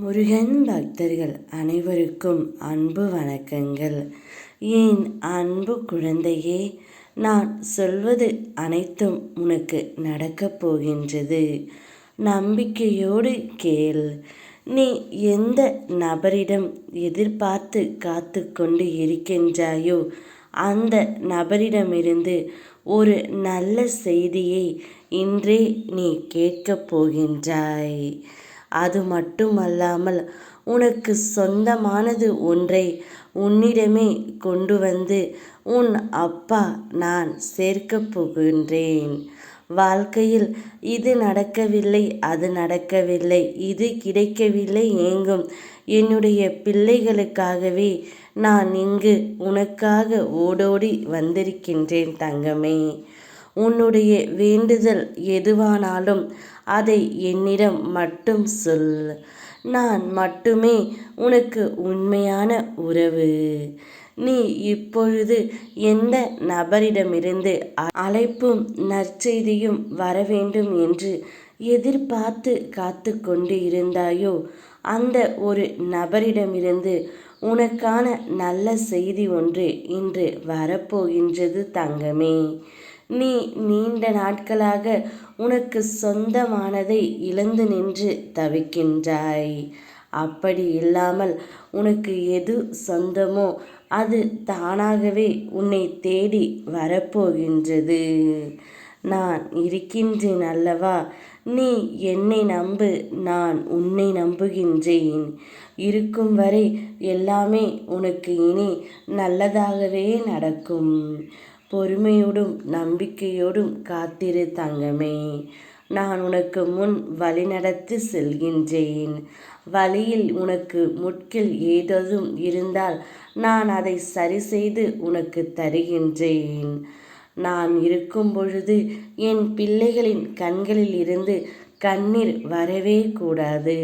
முருகன் பக்தர்கள் அனைவருக்கும் அன்பு வணக்கங்கள். என் அன்பு குழந்தையே நான் சொல்வது அனைத்தும் உனக்கு நடக்கப் போகின்றது. நம்பிக்கையோடு கேள். நீ எந்த நபரிடம் எதிர்பார்த்து காத்து கொண்டு இருக்கின்றாயோ அந்த நபரிடமிருந்து ஒரு நல்ல செய்தியை இன்றே நீ கேட்கப் போகின்றாய். அது மட்டுமல்லாமல் உனக்கு சொந்தமானது ஒன்றை உன்னிடமே கொண்டு வந்து உன் அப்பா நான் சேர்க்கப் போகின்றேன். வாழ்க்கையில் இது நடக்கவில்லை அது நடக்கவில்லை இது கிடைக்கவில்லை ஏங்கும். என்னுடைய பிள்ளைகளுக்காகவே நான் இங்கு உனக்காக ஓடோடி வந்திருக்கின்றேன் தங்கமே. உன்னுடைய வேண்டுதல் எதுவானாலும் அதை என்னிடம் மட்டும் சொல். நான் மட்டுமே உனக்கு உண்மையான உறவு. நீ இப்பொழுது எந்த நபரிடமிருந்து அழைப்பும் நற்செய்தியும் வரவேண்டும் என்று எதிர்பார்த்து காத்து கொண்டு இருந்தாயோ அந்த ஒரு நபரிடமிருந்து உனக்கான நல்ல செய்தி ஒன்று இன்று வரப்போகின்றது தங்கமே. நீ நீண்ட நாட்களாக உனக்கு சொந்தமானதை இழந்து நின்று தவிக்கின்றாய். அப்படி இல்லாமல் உனக்கு எது சொந்தமோ அது தானாகவே உன்னை தேடி வரப்போகின்றது. நான் இருக்கின்றேன் அல்லவா? நீ என்னை நம்பு நான் உன்னை நம்புகின்றேன். இருக்கும் வரை எல்லாமே உனக்கு இனி நல்லதாகவே நடக்கும். பொறுமையோடும் நம்பிக்கையோடும் காத்திரு தங்கமே. நான் உனக்கு முன் வழிநடத்தி செல்கின்றேன். வழியில் உனக்கு முட்கில் ஏததும் இருந்தால் நான் அதை சரி செய்து உனக்கு தருகின்றேன். நான் இருக்கும் பொழுது என் பிள்ளைகளின் கண்களில் இருந்து கண்ணீர் வரவே கூடாது.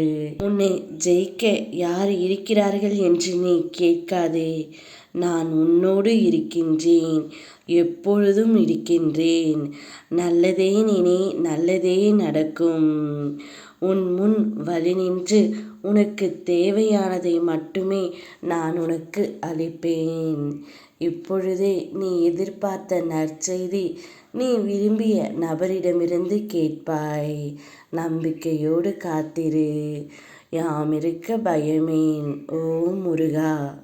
உன்னை ஜெயிக்க யார் இருக்கிறார்கள் என்று நீ கேட்காதே. நான் உன்னோடு இருக்கின்றேன். எப்பொழுதும் இருக்கின்றேன். நல்லதே நினை நல்லதே நடக்கும். உன் முன் வழி நின்று உனக்கு தேவையானதை மட்டுமே நான் உனக்கு அளிப்பேன். இப்பொழுதே நீ எதிர்பார்த்த நற்செய்தி நீ விரும்பிய நபரிடமிருந்து கேட்பாய். நம்பிக்கையோடு காத்திரு. யாம் இருக்க பயமேன் ஓ முருகா.